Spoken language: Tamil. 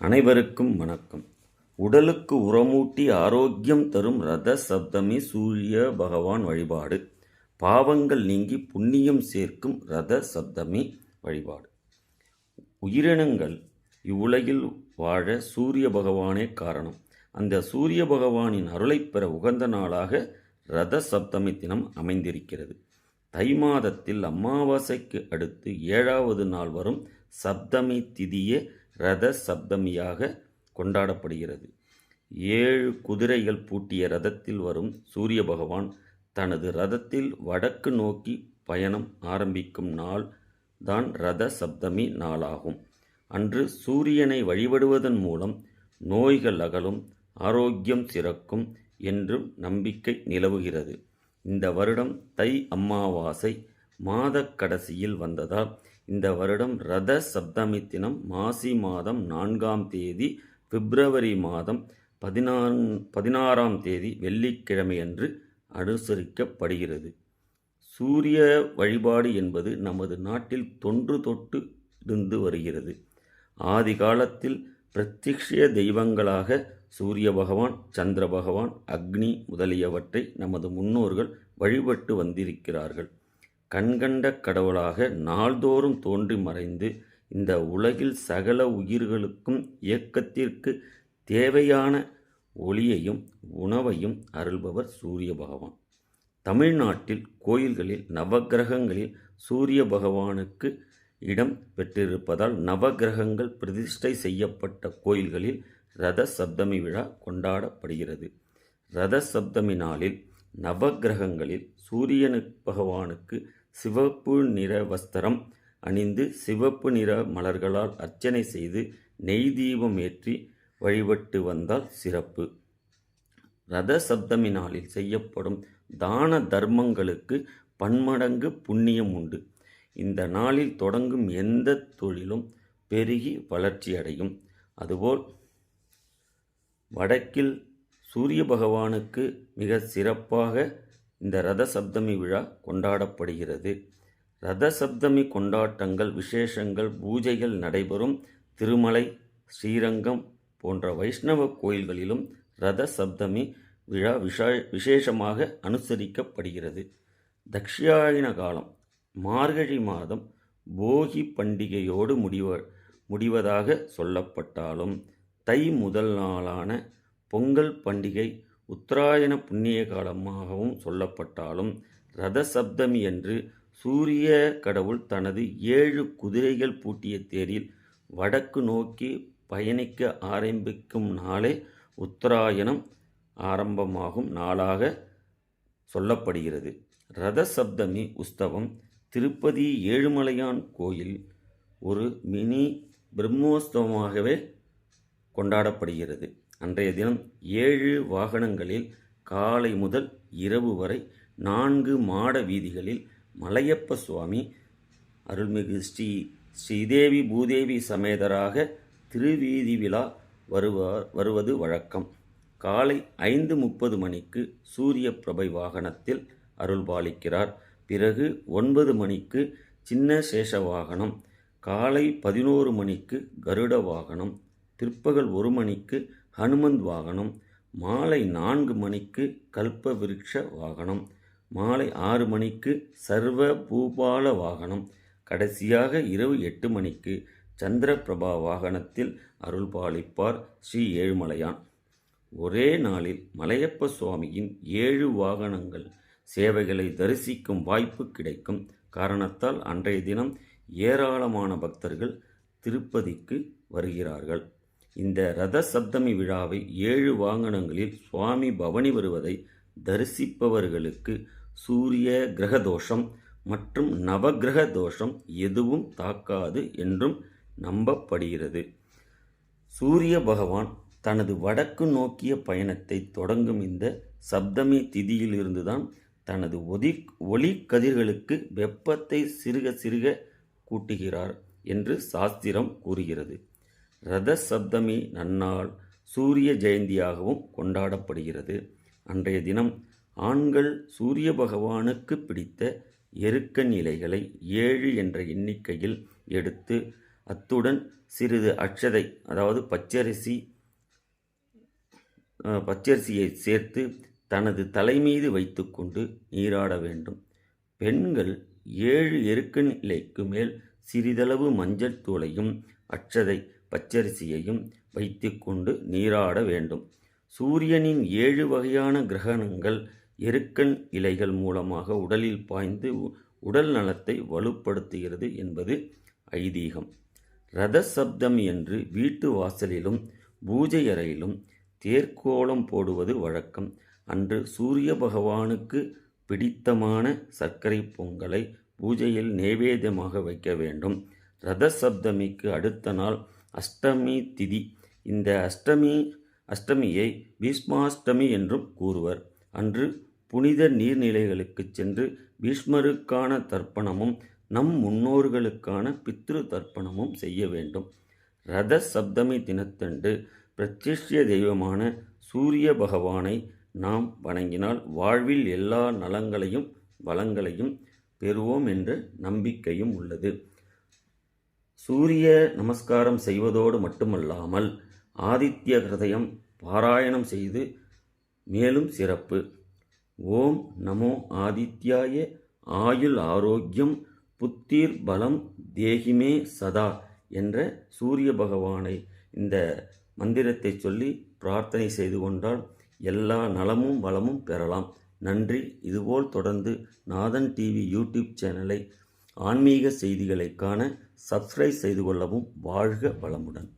அனைவருக்கும் வணக்கம். உடலுக்கு உரமூட்டி ஆரோக்கியம் தரும் ரத சப்தமி சூரிய பகவான் வழிபாடு. பாவங்கள் நீங்கி புண்ணியம் சேர்க்கும் ரத சப்தமி வழிபாடு. உயிரினங்கள் இவ்வுலகில் வாழ சூரிய பகவானே காரணம். அந்த சூரிய பகவானின் அருளை பெற உகந்த நாளாக ரத சப்தமி தினம் அமைந்திருக்கிறது. தை மாதத்தில் அமாவாசைக்கு அடுத்து ஏழாவது நாள் வரும் சப்தமி திதியே ரத சப்தமியாக கொண்டாடப்படுகிறது. ஏழு குதிரைகள் பூட்டிய ரதத்தில் வரும் சூரிய பகவான் தனது ரதத்தில் வடக்கு நோக்கி பயணம் ஆரம்பிக்கும் நாள் தான் ரத சப்தமி நாளாகும். அன்று சூரியனை வழிபடுவதன் மூலம் நோய்கள் அகலும் ஆரோக்கியம் சிறக்கும் என்றும் நம்பிக்கை நிலவுகிறது. இந்த வருடம் தை அமாவாசை மாதக் கடைசியில் வந்ததால் இந்த வருடம் ரத சப்தமி தினம் மாசி மாதம் நான்காம் தேதி பிப்ரவரி மாதம் பதினான் பதினாறாம் தேதி வெள்ளிக்கிழமையன்று அனுசரிக்கப்படுகிறது. சூரிய வழிபாடு என்பது நமது நாட்டில் தொன்று தொட்டு இருந்து வருகிறது. ஆதி காலத்தில் பிரத்யக்ஷய தெய்வங்களாக சூரிய பகவான் சந்திர பகவான் அக்னி முதலியவற்றை நமது முன்னோர்கள் வழிபட்டு வந்திருக்கிறார்கள். கண்கண்ட கடவுளாக நாள்தோறும் தோன்றி மறைந்து இந்த உலகில் சகல உயிர்களுக்கும் இயக்கத்திற்கு தேவையான ஒளியையும் உணவையும் அருள்பவர் சூரிய பகவான். தமிழ்நாட்டில் கோயில்களில் நவக்கிரகங்களில் சூரிய பகவானுக்கு இடம் பெற்றிருப்பதால் நவக்கிரகங்கள் பிரதிஷ்டை செய்யப்பட்ட கோயில்களில் ரத சப்தமி விழா கொண்டாடப்படுகிறது. ரத சப்தமி நாளில் நவக்கிரகங்களில் சூரியனு பகவானுக்கு சிவப்பு நிற வஸ்திரம் அணிந்து சிவப்பு நிற மலர்களால் அர்ச்சனை செய்து நெய் தீபம் ஏற்றி வழிபட்டு வந்தால் சிறப்பு. ரத சப்தமி நாளில் செய்யப்படும் தான தர்மங்களுக்கு பன்மடங்கு புண்ணியம் உண்டு. இந்த நாளில் தொடங்கும் எந்த தொழிலும் பெருகி வளர்ச்சியடையும். அதுபோல் வடக்கில் சூரிய பகவானுக்கு மிக சிறப்பாக இந்த ரத சப்தமி விழா கொண்டாடப்படுகிறது. ரத சப்தமி கொண்டாட்டங்கள் விசேஷங்கள் பூஜைகள் நடைபெறும் திருமலை ஸ்ரீரங்கம் போன்ற வைஷ்ணவ கோயில்களிலும் ரத சப்தமி விழா விஷா விசேஷமாக அனுசரிக்கப்படுகிறது. தக்ஷாயன காலம் மார்கழி மாதம் போகி பண்டிகையோடு முடிவ முடிவதாக சொல்லப்பட்டாலும் தை முதல் நாளான பொங்கல் பண்டிகை உத்தராயண புண்ணிய காலமாகவும் சொல்லப்பட்டாலும் ரத சப்தமி என்று சூரிய கடவுள் தனது ஏழு குதிரைகள் பூட்டிய தேரில் வடக்கு நோக்கி பயணிக்க ஆரம்பிக்கும் நாளே உத்தராயணம் ஆரம்பமாகும் நாளாக சொல்லப்படுகிறது. ரத சப்தமி உஸ்தவம் திருப்பதி ஏழுமலையான் கோயில் ஒரு மினி பிரம்மோத்சவமாகவே கொண்டாடப்படுகிறது. அன்றைய தினம் ஏழு வாகனங்களில் காலை முதல் இரவு வரை நான்கு மாட வீதிகளில் மலையப்ப சுவாமி அருள்மிகு ஸ்ரீ ஸ்ரீதேவி பூதேவி சமேதராக திருவீதி விழா வருவார் வருவது வழக்கம். காலை ஐந்து முப்பது மணிக்கு சூரிய பிரபை வாகனத்தில் அருள்பாலிக்கிறார் பிறகு ஒன்பது மணிக்கு சின்ன சேஷ வாகனம் காலை பதினோரு மணிக்கு கருட வாகனம் பிற்பகல் ஒரு மணிக்கு ஹனுமந்த் வாகனம் மாலை நான்கு மணிக்கு கல்ப விருட்ச வாகனம் மாலை ஆறு மணிக்கு சர்வ பூபால வாகனம் கடைசியாக இரவு எட்டு மணிக்கு சந்திரபிரபா வாகனத்தில் அருள்பாலிப்பார் ஸ்ரீ ஏழுமலையான். ஒரே நாளில் மலையப்ப சுவாமியின் ஏழு வாகனங்கள் சேவைகளை தரிசிக்கும் வாய்ப்பு கிடைக்கும். காரணத்தால் அன்றைய தினம் ஏராளமான பக்தர்கள் திருப்பதிக்கு வருகிறார்கள். இந்த ரத சப்தமி விழாவை ஏழு வாகனங்களில் சுவாமி பவனி வருவதை தரிசிப்பவர்களுக்கு சூரிய கிரக தோஷம் மற்றும் நவகிரக தோஷம் எதுவும் தாக்காது என்றும் நம்பப்படுகிறது. சூரிய பகவான் தனது வடக்கு நோக்கிய பயணத்தை தொடங்கும் இந்த சப்தமி திதியிலிருந்துதான் தனது ஒதி ஒளி கதிர்களுக்கு வெப்பத்தை சிறுக சிறுக கூட்டுகிறார் என்று சாஸ்திரம் கூறுகிறது. ரத சப்தமி நன்னாள் சூரிய ஜெயந்தியாகவும் கொண்டாடப்படுகிறது. அன்றைய தினம் ஆண்கள் சூரிய பகவானுக்கு பிடித்த எருக்கன் இலைகளை ஏழு என்ற எண்ணிக்கையில் எடுத்து அத்துடன் சிறிது அட்சதை அதாவது பச்சரிசி பச்சரிசியை சேர்த்து தனது தலைமீது வைத்துக்கொண்டு நீராட வேண்டும். பெண்கள் ஏழு எருக்கன் இலைக்கு மேல் சிறிதளவு மஞ்சள் தூளையும் அட்சதை பச்சரிசியையும் வைத்துக்கொண்டு நீராட வேண்டும். சூரியனின் ஏழு வகையான கிரகணங்கள் எருக்கன் இலைகள் மூலமாக உடலில் பாய்ந்து உ- உடல் நலத்தை வலுப்படுத்துகிறது என்பது ஐதீகம். ரதசப்தம் என்று வீட்டு வாசலிலும் பூஜை அறையிலும் தேர்க்கோளம் போடுவது வழக்கம். அன்று சூரிய பகவானுக்கு பிடித்தமான சர்க்கரை பொங்கலை பூஜையில் நைவேத்தியமாக வைக்க வேண்டும். ரத சப்தமிக்கு அடுத்த நாள் அஷ்டமி திதி. இந்த அஷ்டமி அஷ்டமியை பீஷ்மாஷ்டமி என்றும் கூறுவர். அன்று புனித நீர்நிலைகளுக்கு சென்று பீஷ்மருக்கான தர்ப்பணமும் நம் முன்னோர்களுக்கான பித்ரு தர்ப்பணமும் செய்ய வேண்டும். ரத சப்தமி தினத்தன்று பிரத்யக்ஷ தெய்வமான சூரிய பகவானை நாம் வணங்கினால் வாழ்வில் எல்லா நலங்களையும் வளங்களையும் பெறுவோம் என்ற நம்பிக்கையும் உள்ளது. சூரிய நமஸ்காரம் செய்வதோடு மட்டுமல்லாமல் ஆதித்ய ஹிருதயம் பாராயணம் செய்து மேலும் சிறப்பு. ஓம் நமோ ஆதித்யாய ஆயுள் ஆரோக்கியம் புத்திர் பலம் தேகிமே சதா என்ற சூரிய பகவானை இந்த மந்திரத்தை சொல்லி பிரார்த்தனை செய்து கொண்டால் எல்லா நலமும் வளமும் பெறலாம். நன்றி. இதுபோல் தொடர்ந்து நாதன் டிவி யூடியூப் சேனலை ஆன்மீக செய்திகளை காண சப்ஸ்கிரைப் செய்து கொள்ளவும் வாழ்க வளமுடன்.